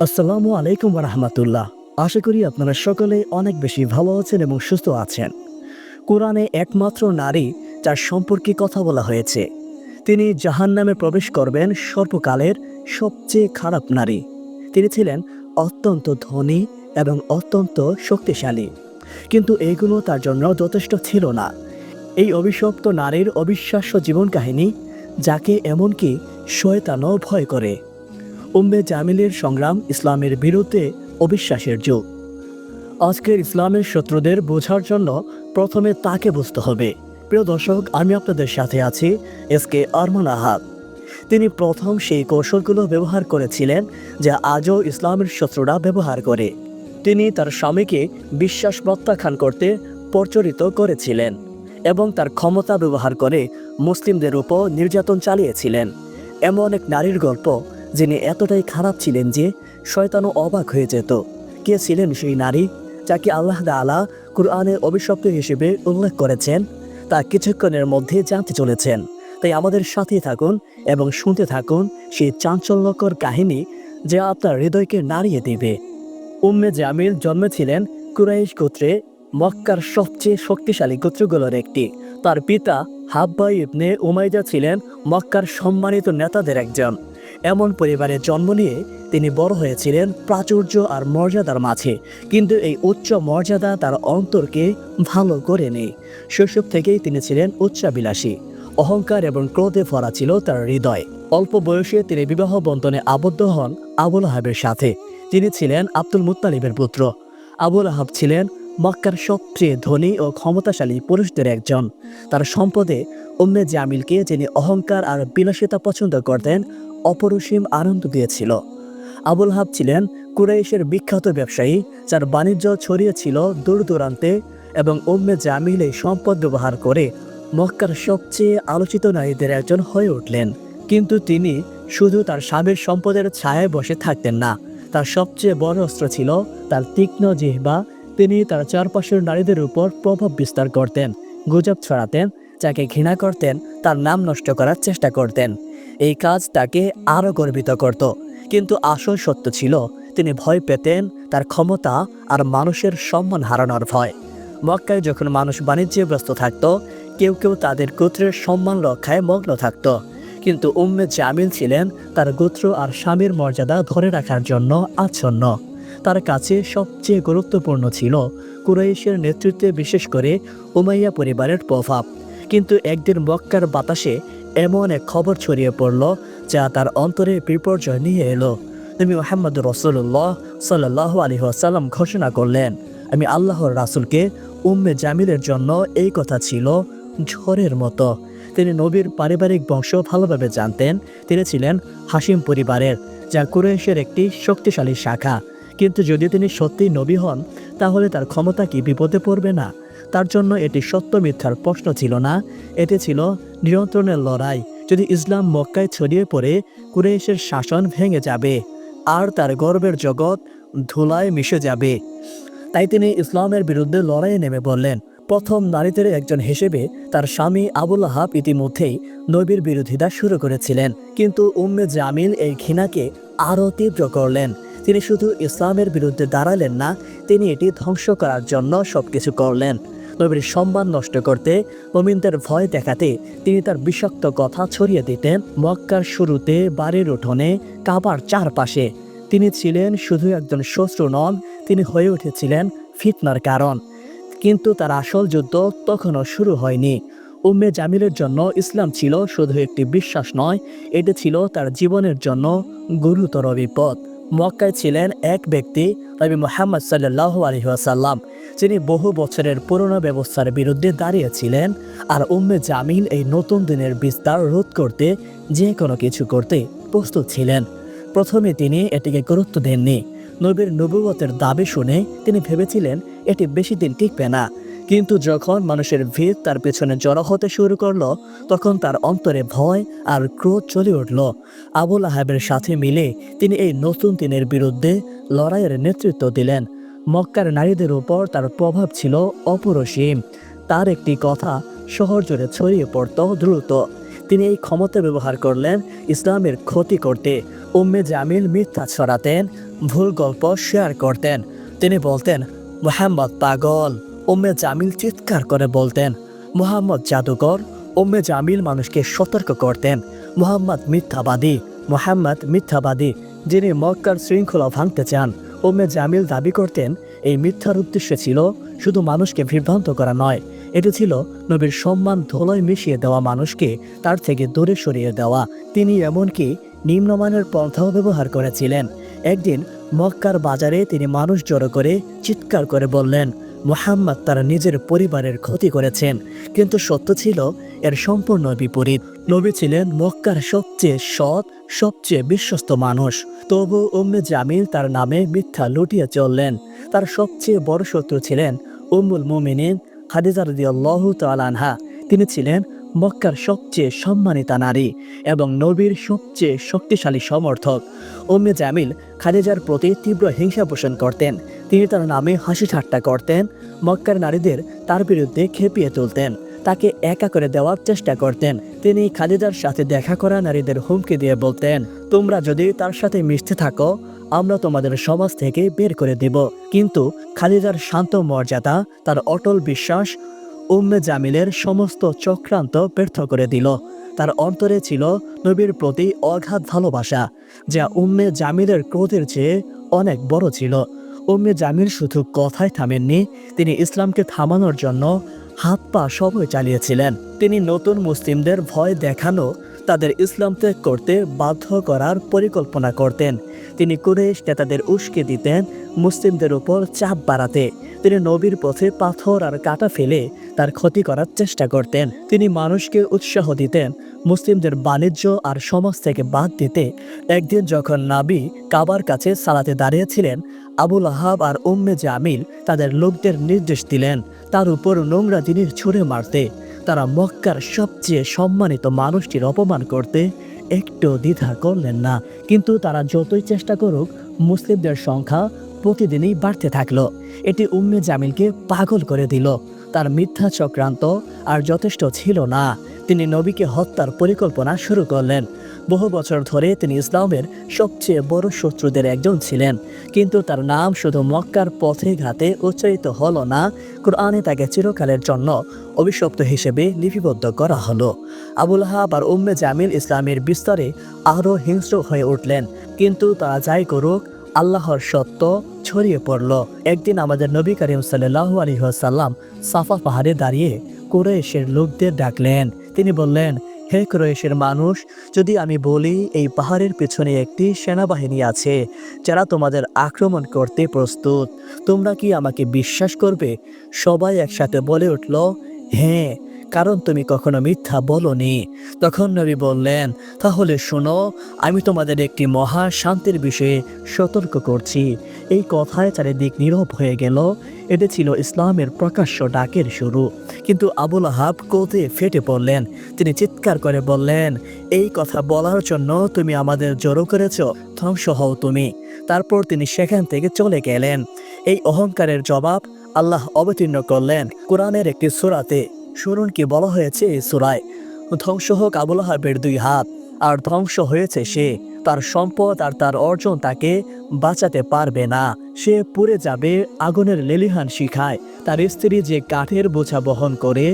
আসসালামু আলাইকুম রহমতুল্লাহ আশা করি আপনারা সকলে অনেক বেশি ভালো আছেন এবং সুস্থ আছেন। কোরআনে একমাত্র নারী যার সম্পর্কে কথা বলা হয়েছে। তিনি জাহান্নামে প্রবেশ করবেন সর্বকালের সবচেয়ে খারাপ নারী। তিনি ছিলেন অত্যন্ত ধনী এবং অত্যন্ত শক্তিশালী। কিন্তু এইগুলো তার জন্য যথেষ্ট ছিল না। এই অভিশপ্ত নারীর অবিশ্বাস্য জীবন কাহিনী, যাকে এমনকি শয়তানও ভয় করে। উম্মে জামিলের সংগ্রাম ইসলামের বিরুদ্ধে অবিশ্বাসের যুগ। আজকের ইসলামের শত্রুদের বোঝার জন্য প্রথমে তাকে বুঝতে হবে। প্রিয় দর্শক, আমি আপনাদের সাথে আছি এস কে আরমান আহাদ তিনি প্রথম সেই কৌশলগুলো ব্যবহার করেছিলেন যা আজও ইসলামের শত্রুরা ব্যবহার করে। তিনি তার স্বামীকে বিশ্বাস প্রত্যাখ্যান করতে প্রচলিত করেছিলেন এবং তার ক্ষমতা ব্যবহার করে মুসলিমদের উপর নির্যাতন চালিয়েছিলেন। এমন এক নারীর গল্প যিনি এতটাই খারাপ ছিলেন যে শয়তানও অবাক হয়ে যেত। কে ছিলেন সেই নারী যাকে আল্লাহ আলা কুরআনের অভিশপ্ত হিসেবে উল্লেখ করেছেন? তা কিছুক্ষণের মধ্যে জানতে চলেছেন। তাই আমাদের সাথে থাকুন এবং শুনতে থাকুন সেই চাঞ্চল্যকর কাহিনী যা আপনার হৃদয়কে নাড়িয়ে দেবে। উম্মে জামিল জন্মেছিলেন কুরাইশ গোত্রে মক্কার সবচেয়ে শক্তিশালী গোত্রগুলোর একটি। তার পিতা হাব্বা ইবনে উমাইদা ছিলেন মক্কার সম্মানিত নেতাদের একজন। এমন পরিবারে জন্ম নিয়ে তিনি বড় হয়েছিলেন প্রাচুর্য আর মর্যাদার মাঝে। কিন্তু এই উচ্চ মর্যাদা তার অন্তরকে ভালো করে নেই। শৈশব থেকেই তিনি ছিলেন উচ্চাবিলাসী অহংকার এবং ক্রোধে ভরা ছিল তার হৃদয়। অল্প বয়সে তিনি বিবাহ বন্ধনে আবদ্ধ হন আবুল আহাবের সাথে। তিনি ছিলেন আব্দুল মুত্তালিবের পুত্র। আবুল আহাব ছিলেন মক্কার সবচেয়ে ধনী ও ক্ষমতাশালী পুরুষদের একজন। তার সম্পদে উম্মে জামিলকে যিনি অহংকার আর বিলাসিতা পছন্দ করতেন অপরসীম আনন্দ দিয়েছিল। আবুল হাব ছিলেন কুরাইশের বিখ্যাত ব্যবসায়ী, যার বাণিজ্য ছড়িয়েছিল দূর দূরান্তে এবং উম্মে জামিল এই সম্পদ ব্যবহার করে মক্কার সবচেয়ে আলোচিত নারীদের একজন হয়ে উঠলেন। কিন্তু তিনি শুধু তার স্বামীর সম্পদের ছায়ায় বসে থাকতেন না, তার সবচেয়ে বড় অস্ত্র ছিল তার তীক্ষ্ণ জিহ্বা। তিনি তার চারপাশের নারীদের উপর প্রভাব বিস্তার করতেন, গুজব ছড়াতেন, যাকে ঘৃণা করতেন তার নাম নষ্ট করার চেষ্টা করতেন। এই কাজ তাকে আরও গর্বিত করত। কিন্তু আসল সত্য ছিল, তিনি ভয় পেতেন তার ক্ষমতা আর মানুষের সম্মান হারানোর ভয়। মক্কায় যখন মানুষ বাণিজ্যে ব্যস্ত থাকত, কেউ কেউ তাদের গোত্রের সম্মান রক্ষায় মগ্ন থাকত। কিন্তু উম্মে জামিল ছিলেন তার গোত্র আর স্বামীর মর্যাদা ধরে রাখার জন্য আচ্ছন্ন। তার কাছে সবচেয়ে গুরুত্বপূর্ণ ছিল কুরাইশের নেতৃত্বে বিশেষ করে উমাইয়া পরিবারের প্রভাব। কিন্তু একদিন মক্কার বাতাসে এমন এক খবর ছড়িয়ে পড়ল যা তার অন্তরে বিপর্যয় নিয়ে এলো। নবী মোহাম্মদ রসুল্লাহ সাল্লাহ আলী আসাল্লাম ঘোষণা করলেন, আমি আল্লাহর রাসুলকে উম্মে জামিলের জন্য এই কথা ছিল ঝড়ের মতো। তিনি নবীর পারিবারিক বংশ ভালোভাবে জানতেন। তিনি ছিলেন হাসিম পরিবারের, যা কুরেশের একটি শক্তিশালী শাখা। কিন্তু যদি তিনি সত্যিই নবী হন, তাহলে তার ক্ষমতা কি বিপদে পড়বে না? তার জন্য এটি সত্য মিথ্যার প্রশ্ন ছিল না। এটি ছিল নিয়ন্ত্রণের লড়াই। যদি ইসলাম মক্কায় ছড়িয়ে পড়ে কুরেশের শাসন ভেঙে যাবে, আর তার গর্বের জগৎ ধুলায় মিশে যাবে। তাই তিনি ইসলামের বিরুদ্ধে লড়াইয়ে নেমে বললেন প্রথম নারীদের একজন হিসেবে তার স্বামী আবুল আহাব ইতিমধ্যেই নবীর বিরোধিতা শুরু করেছিলেন। কিন্তু উম্মে জামিল এই ঘৃণাকে আরও তীব্র করলেন। তিনি শুধু ইসলামের বিরুদ্ধে দাঁড়ালেন না, তিনি এটি ধ্বংস করার জন্য সব কিছু করলেন। নবীর সম্মান নষ্ট করতে, মমিনদের ভয় দেখাতে তিনি তার বিষাক্ত কথা ছড়িয়ে দিতেন মক্কার শুরুতে বাড়ির উঠোনে কাবার চারপাশে। তিনি ছিলেন শুধু একজন শত্রু নন, তিনি হয়ে উঠেছিলেন ফিতনার কারণ। কিন্তু তার আসল যুদ্ধ তখনও শুরু হয়নি। উম্মে জামিলের জন্য ইসলাম ছিল শুধু একটি বিশ্বাস নয়, এটি ছিল তার জীবনের জন্য গুরুতর বিপদ। মক্কায় ছিলেন এক ব্যক্তি, নবী মোহাম্মদ সাল্লাহ আলহিহাসাল্লাম যিনি বহু বছরের পুরনো ব্যবস্থার বিরুদ্ধে দাঁড়িয়েছিলেন আর উম্মে জামিল এই নতুন দিনের বিস্তার রোধ করতে যে কোনো কিছু করতে প্রস্তুত ছিলেন। প্রথমে তিনি এটিকে গুরুত্ব দেননি। নবীর নবুয়তের দাবি শুনে তিনি ভেবেছিলেন, এটি বেশি দিন টিকবে না। কিন্তু যখন মানুষের ভিড় তার পেছনে জড়ো হতে শুরু করল, তখন তার অন্তরে ভয় আর ক্রোধ চলে উঠল। আবুল আহাবের সাথে মিলে তিনি এই নতুন দিনের বিরুদ্ধে লড়াইয়ের নেতৃত্ব দিলেন। মক্কার নারীদের উপর তার প্রভাব ছিল অপরসীম। তার একটি কথা শহর জুড়ে ছড়িয়ে পড়ত দ্রুত। তিনি এই ক্ষমতা ব্যবহার করলেন ইসলামের ক্ষতি করতে। উম্মে জামিল মিথ্যা ছড়াতেন, ভুল গল্প শেয়ার করতেন। তিনি বলতেন, মোহাম্মদ পাগল। উম্মে জামিল চিৎকার করে বলতেন, মোহাম্মদ জাদুকর, উম্মে জামিল মানুষকে সতর্ক করতেন। মোহাম্মদ মিথ্যাবাদী মোহাম্মদ মিথ্যাবাদী, যিনি মক্কার শৃঙ্খলা ভাঙতে চান। ওম্মে জামিল দাবি করতেন, এই মিথ্যার উদ্দেশ্য ছিল শুধু মানুষকে বিভ্রান্ত করা নয়, এটি ছিল নবীর সম্মান ধোলয় মিশিয়ে দেওয়া মানুষকে তার থেকে দূরে সরিয়ে দেওয়া। তিনি এমনকি নিম্নমানের পন্থাও ব্যবহার করেছিলেন। একদিন মক্কার বাজারে তিনি মানুষ জড়ো করে চিৎকার করে বললেন মোহাম্মদ তার নিজের পরিবারের ক্ষতি করেছেন, কিন্তু সত্য ছিল এর সম্পূর্ণ বিপরীত। নবী ছিলেন মক্কার সবচেয়ে সৎ, সবচেয়ে বিশ্বস্ত মানুষ। তবু উম্মে জামিল তার নামে মিথ্যা লুটিয়ে চললেন। তার সবচেয়ে বড় শত্রু ছিলেন উম্মুল মোমিনিন হাদিজার রাদিয়াল্লাহু তালানহা তিনি ছিলেন মক্কার সবচেয়ে সম্মানিতা নারী এবং নবীর সবচেয়ে শক্তিশালী সমর্থক। উম্মে জামিল খাদিজার প্রতি তীব্র হিংসা পোষণ করতেন। তিনি তার নামে হাসি ঠাট্টা করতেন। মক্কার নারীদের তার বিরুদ্ধে খেপিয়ে তুলতেন। তাকে একা করে দেওয়ার চেষ্টা করতেন। তিনি খাদিজার সাথে দেখা করা নারীদের হুমকি দিয়ে বলতেন, তোমরা যদি তার সাথে মিশতে থাকো, আমরা তোমাদের সমাজ থেকে বের করে দেব। কিন্তু খালিদার শান্ত মর্যাদা, তার অটল বিশ্বাস উম্মে জামিলের সমস্ত চক্রান্ত ব্যর্থ করে দিল। তার অন্তরে ছিল নবীর প্রতি অঘাত ভালোবাসা, যা উম্মে জামিলের ক্রোধের চেয়ে অনেক বড় ছিল। উম্মে জামিল শুধু কথায় থামেননি, তিনি ইসলামকে থামানোর জন্য হাত পা সবই চালিয়েছিলেন। তিনি নতুন মুসলিমদের ভয় দেখানো তাদের ইসলাম ত্যাগ করতে বাধ্য করার পরিকল্পনা করতেন। তিনি কুরেশ নেতাদের উস্কে দিতেন, মুসলিমদের উপর চাপ বাড়াতে। তিনি নবীর পথে পাথর আর কাটা ফেলে তার ক্ষতি করার চেষ্টা করতেন। তিনি মানুষকে উৎসাহ দিতেন, মুসলিমদের বাণিজ্য আর সমাজ থেকে বাদ দিতে। একদিন যখন নাবি কাবার কাছে সালাতে দাঁড়িয়েছিলেন আবুল আহাব আর উম্মে জামিল তাদের লোকদের নির্দেশ দিলেন, তার উপর নোংরা জিনিস ছুঁড়ে মারতে। তারা মক্কার সবচেয়ে সম্মানিত মানুষটির অপমান করতে একটু দ্বিধা করলেন না। কিন্তু তারা যতই চেষ্টা করুক, মুসলিমদের সংখ্যা প্রতিদিনই বাড়তে থাকল। এটি উম্মে জামিলকে পাগল করে দিল। তার মিথ্যা চক্রান্ত আর যথেষ্ট ছিল না। তিনি নবীকে হত্যার পরিকল্পনা শুরু করলেন। বহু বছর ধরে তিনি ইসলামের সবচেয়ে বড় শত্রুদের একজন ছিলেন। কিন্তু তার নাম শুধু মক্কার পথে ঘাতে উচ্চারিত হলো না, কোরআনে তাকে চিরকালের জন্য অভিশপ্ত হিসেবে লিপিবদ্ধ করা হলো। আবুল হাব আর উম্মে জামিল ইসলামের বিস্তারে আরও হিংস্র হয়ে উঠলেন, কিন্তু তারা যাই করুক, আল্লাহর সত্য ছড়িয়ে পড়ল। একদিন আমাদের নবী করিম সাল্লাহ আলহিহাসাল্লাম সাফা পাহাড়ে দাঁড়িয়ে কুরাইশের লোকদের ডাকলেন। তিনি বললেন হে ক্রয়েশের মানুষ, যদি আমি বলি, এই পাহাড়ের পেছনে একটি সেনাবাহিনী আছে, যারা তোমাদের আক্রমণ করতে প্রস্তুত। তোমরা কি আমাকে বিশ্বাস করবে? সবাই একসাথে বলে উঠল হ্যাঁ। কারণ তুমি কখনো মিথ্যা বলনি। তখন নবী বললেন, তাহলে শোনো, আমি তোমাদের একটি মহা শান্তির বিষয়ে সতর্ক করছি। এই কথায় চারিদিক নীরব হয়ে গেল। এটি ছিল ইসলামের প্রকাশ্য ডাকের শুরু। কিন্তু আবুল আহাব কোতে ফেটে পড়লেন। তিনি চিৎকার করে বললেন, এই কথা বলার জন্য তুমি আমাদের জড়ো করেছ, ধ্বংস হও তুমি। তারপর তিনি সেখান থেকে চলে গেলেন। এই অহংকারের জবাব আল্লাহ অবতীর্ণ করলেন কোরআনের একটি সুরাতে। শুনুন কি বলা হয়েছে, সুরায়। ধ্বংস হোক আবুল আহাবের দুই হাত, আর ধ্বংস হয়েছে সে। তার সম্পদ আর তার অর্জন তাকে বাঁচাতে পারবে না। সে পুড়ে যাবে আগুনের লেলিহান শিখায়। তার স্ত্রী যে কাঠের বোঝা বহন করে,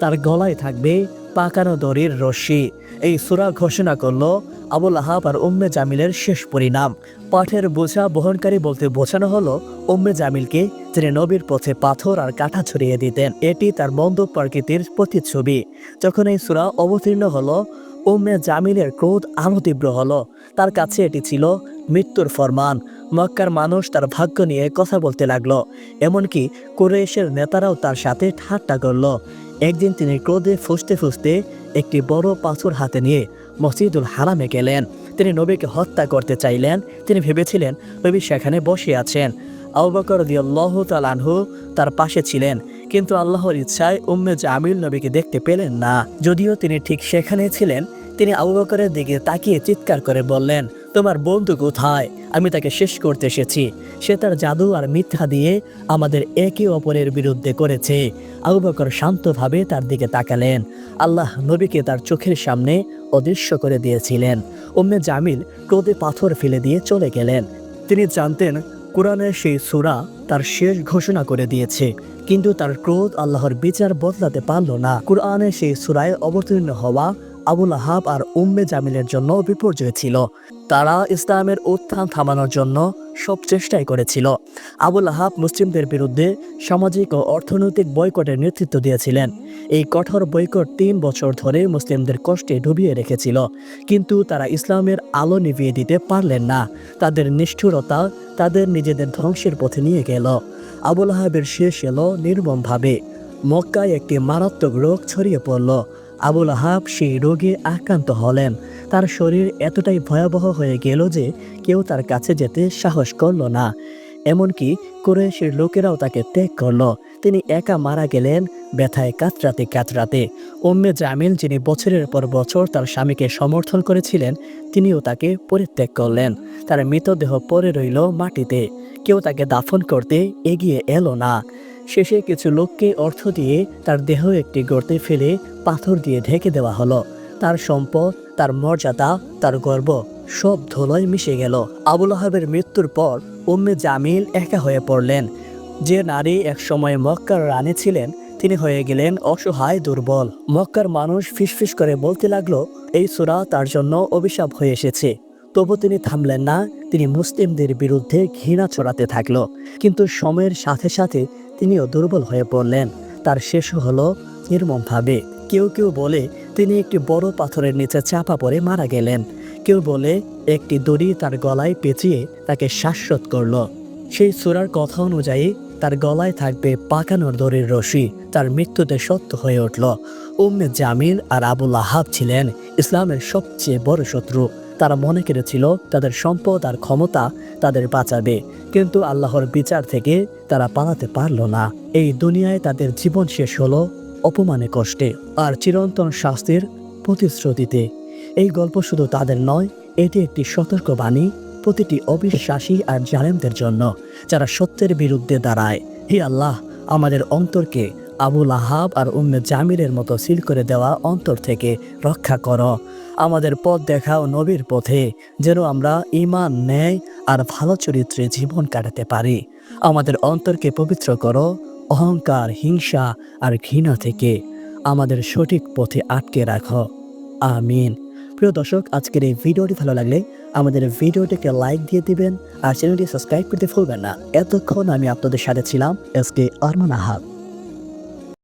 তার গলায় থাকবে পাকানো দড়ির রশ্মি। এই সুরা ঘোষণা করল আবুল আহাব আর উম্মে জামিলের শেষ পরিণাম। পাঠের বোঝা বহনকারী বলতে বোঝানো হলো, উম্মে জামিলকে তিনি নবীর পথে পাথর আর কাঠা ছড়িয়ে দিতেন, এটি তার মন্দ প্রকৃতির প্রতিচ্ছবি। যখন এই সুরা অবতীর্ণ হলো, উম্মে জামিলের ক্রোধ আরও তীব্র হলো। তার কাছে এটি ছিল মৃত্যুর ফরমান। মক্কার মানুষ তার ভাগ্য নিয়ে কথা বলতে লাগল। এমনকি কুরেশের নেতারাও তার সাথে ঠাট্টা করল। একদিন তিনি ক্রোধে ফুসতে ফুসতে একটি বড় পাথর হাতে নিয়ে মসজিদুল হারামে গেলেন। তিনি নবীকে হত্যা করতে চাইলেন। তিনি ভেবেছিলেন নবী সেখানে বসে আছেন। আবু বকর দিয়াল্লাহ তালানহু তার পাশে ছিলেন, কিন্তু আল্লাহর ইচ্ছায় উম্মে জামিল নবীকে দেখতে পেলেন না। যদিও তিনি ঠিক সেখানে ছিলেন, তিনি আবু বকরের দিকে তাকিয়ে চিৎকার করে বললেন, তোমার বন্ধু কোথায়? আমি তাকে শেষ করতে এসেছি। সে তার জাদু আর মিথ্যা দিয়ে আমাদের একে অপরের বিরুদ্ধে করেছে। আবু বকর শান্তভাবে তার দিকে তাকালেন। আল্লাহ নবীকে তার চোখের সামনে অদৃশ্য করে দিয়েছিলেন। উম্মে জামিল ক্রোধে পাথর ফেলে দিয়ে চলে গেলেন। তিনি জানতেন, কোরআনের সেই সূরা তার শেষ ঘোষণা করে দিয়েছে। কিন্তু তার ক্রোধ আল্লাহর বিচার বদলাতে পারল না। কোরআনের সেই সূরায় অবতীর্ণ হওয়া আবুল আহাব আর উম্মে জামিলের জন্য বিপর্যয় ছিল। তারা ইসলামের উত্থান থামানোর জন্য সব চেষ্টাই করেছিল। আবুল আহাব মুসলিমদের বিরুদ্ধে সামাজিক ও অর্থনৈতিক বয়কটের নেতৃত্ব দিয়েছিলেন। এই কঠোর বয়কট তিন বছর ধরে মুসলিমদের কষ্টে ডুবিয়ে রেখেছিল। কিন্তু তারা ইসলামের আলো নিভিয়ে দিতে পারলেন না। তাদের নিষ্ঠুরতা তাদের নিজেদের ধ্বংসের পথে নিয়ে গেল। আবুল আহাবের শেষ এলো নির্মমভাবে। মক্কায় একটি মারাত্মক রোগ ছড়িয়ে পড়ল। আবুল আহাব সেই রোগে আক্রান্ত হলেন। তার শরীর এতটাই ভয়াবহ হয়ে গেল যে কেউ তার কাছে যেতে সাহস করল না। এমনকি কুরেশের লোকেরাও তাকে ত্যাগ করল। তিনি একা মারা গেলেন ব্যথায় কাতরাতে কাতরাতে। উম্মে জামিল যিনি বছরের পর বছর তার স্বামীকে সমর্থন করেছিলেন, তিনিও তাকে পরিত্যাগ করলেন। তার মৃতদেহ পরে রইল মাটিতে। কেউ তাকে দাফন করতে এগিয়ে এলো না। শেষে কিছু লোককে অর্থ দিয়ে তার দেহ একটি গর্তে ফেলে পাথর দিয়ে ঢেকে দেওয়া হলো। তার সম্পদ, তার মর্যাদা, তার গর্ব সব ধুলোয় মিশে গেল। আবুল আহাবের মৃত্যুর পর উম্মে জামিল একা হয়ে পড়লেন। যে নারী একসময় মক্কার রানী ছিলেন, তিনি হয়ে গেলেন অসহায় দুর্বল। মক্কার মানুষ ফিসফিস করে বলতে লাগল, এই সুরা তার জন্য অভিশাপ হয়ে এসেছে। তবু তিনি থামলেন না, তিনি মুসলিমদের বিরুদ্ধে ঘৃণা ছড়াতে থাকল। কিন্তু সময়ের সাথে সাথে তিনিও দুর্বল হয়ে পড়লেন। তার শেষ হলো নির্মমভাবে। কেউ কেউ বলে, তিনি একটি বড় পাথরের নিচে চাপা পড়ে মারা গেলেন। কেউ বলে, একটি দড়ি তার গলায় পেঁচিয়ে তাকে শ্বাসরোধ করল। সেই সুরার কথা অনুযায়ী তার গলায় থাকবে পাকানোর দড়ির রশি। তার মৃত্যুতে সত্য হয়ে উঠল। উম্মে জামিল আর আবুল আহাব ছিলেন ইসলামের সবচেয়ে বড় শত্রু। তারা মনে করেছিল তাদের সম্পদ আর ক্ষমতা তাদের বাঁচাবে, কিন্তু আল্লাহর বিচার থেকে তারা পালাতে পারল না। এই দুনিয়ায় তাদের জীবন শেষ হলো অপমানে কষ্টে আর চিরন্তন শাস্তির প্রতিশ্রুতিতে। এই গল্প শুধু তাদের নয়, এটি একটি সতর্কবাণী প্রতিটি অবিশ্বাসী আর জালেমদের জন্য, যারা সত্যের বিরুদ্ধে দাঁড়ায়। হে আল্লাহ, আমাদের অন্তরকে আবুল আহাব আর উম্মে জামিরের মতো সিল করে দেওয়া অন্তর থেকে রক্ষা করো। আমাদের পথ দেখাও নবীর পথে, যেন আমরা ইমান ন্যায় আর ভালো চরিত্রে জীবন কাটাতে পারি। আমাদের অন্তরকে পবিত্র করো, অহংকার, হিংসা আর ঘৃণা থেকে আমাদের সঠিক পথে আটকে রাখো। আমিন। প্রিয় দর্শক, আজকের এই ভিডিওটি ভালো লাগলে আমাদের ভিডিওটিকে লাইক দিয়ে দিবেন আর চ্যানেলটি সাবস্ক্রাইব করতে ভুলবেন না। এতক্ষণ আমি আপনাদের সাথে ছিলাম এস কে আরমান আহাব।